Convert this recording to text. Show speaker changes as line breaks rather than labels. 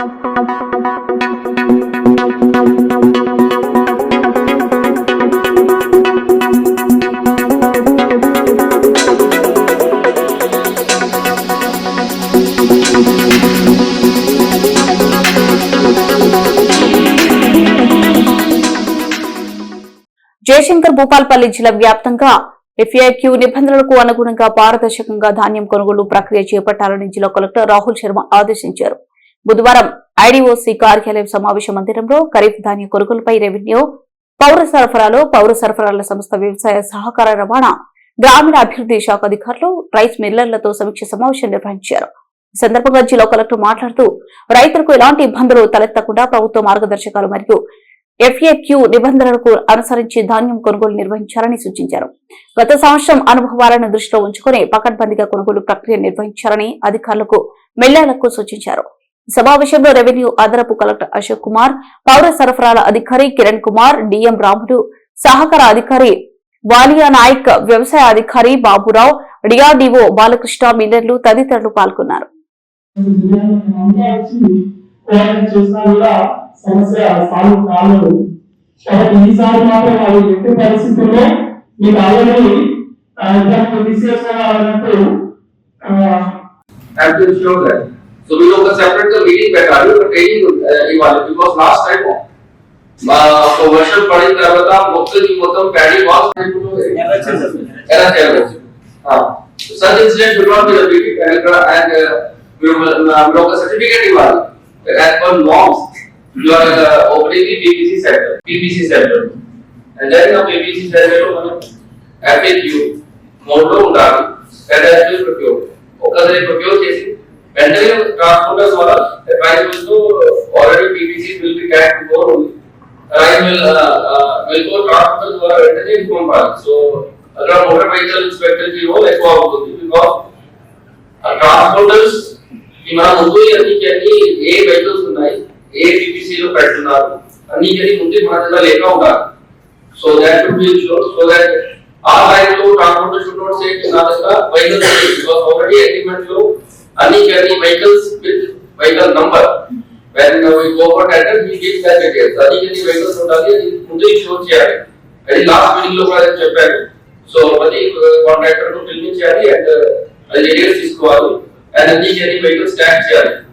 జయశంకర్ భూపాల్పల్లి జిల్లా వ్యాప్తంగా ఎఫ్ఐక్యూ నిబంధనలకు అనుగుణంగా పారదర్శకంగా ధాన్యం కొనుగోలు ప్రక్రియ చేపట్టాలని జిల్లా కలెక్టర్ రాహుల్ శర్మ ఆదేశించారు. బుధవారం ఐడీఓసీ కార్యాలయం సమావేశ మందిరంలో ఖరీఫ్ ధాన్య కొనుగోలుపై రెవెన్యూ పౌర సరఫరాలో పౌర సరఫరాల సంస్థ వ్యవసాయ సహకార రవాణా గ్రామీణ అభివృద్ధి శాఖ అధికారులు రైస్ మిల్లర్లతో సమీక్ష సమావేశం నిర్వహించారు. ఈ సందర్భంగా జిల్లా కలెక్టర్ మాట్లాడుతూ రైతులకు ఎలాంటి ఇబ్బందులు తలెత్తకుండా ప్రభుత్వ మార్గదర్శకాలు మరియు ఎఫ్ఏక్యూ నిబంధనలకు అనుసరించి ధాన్యం కొనుగోలు నిర్వహించాలని సూచించారు. గత సంవత్సరం అనుభవాలను దృష్టిలో ఉంచుకుని పకడ్బందీగా కొనుగోలు ప్రక్రియ నిర్వహించాలని అధికారులకు మిల్లర్లకు సూచించారు. సమావేశంలో రెవెన్యూ అదనపు కలెక్టర్ అశోక్ కుమార్ పౌర సరఫరాల అధికారి కిరణ్ కుమార్ డిఎం రాముడు సహకార అధికారి వాలియా నాయక్ వ్యవసాయ అధికారి బాబురావు డిఆర్డీఓ బాలకృష్ణ మిల్లర్లు తదితరులు పాల్గొన్నారు
ఈసారి మాత్రం ఎట్టి పరిస్థితుల్లో మీకు ఆల్రెడీ ఇంతకు
that. So we will separate the meeting better. You are training evaluate because last time commercial पढ़ी कर बता मुक्त जी मुतम पैडी was error error. हाँ. Such incident will not be repeated and and we will block a certificate evaluate as per norms. You are uh, opening the PPC sector, PPC sector, and then the PPC sector FAQ, model, and as well procure. Okay, procure कैसे? Bendelium transporters or advisors to already PVC will be carried to core only. Rise will uh, uh, will go transporters or energy in core part. So अगर motor vehicle inspector की role एक और होती है because transporters की माँ होती है यानी कि ये व्हीकल्स बनाई ए बीपीसी लो पैटर्न आ अनि यदि मुझे मानना लेना होगा so that to be sure so that R I to transporter should not say कि ना इसका व्हीकल बिकॉज़ ऑलरेडी एग्रीमेंट जो any carry vehicles with vehicle number. When uh, we go for tender, we get that details. carry vehicles from Dali, Mundi shows here. and last meeting look at Japan. So, Mani contractor to fill me Chari and uh, details is called. And any carry vehicles tax here.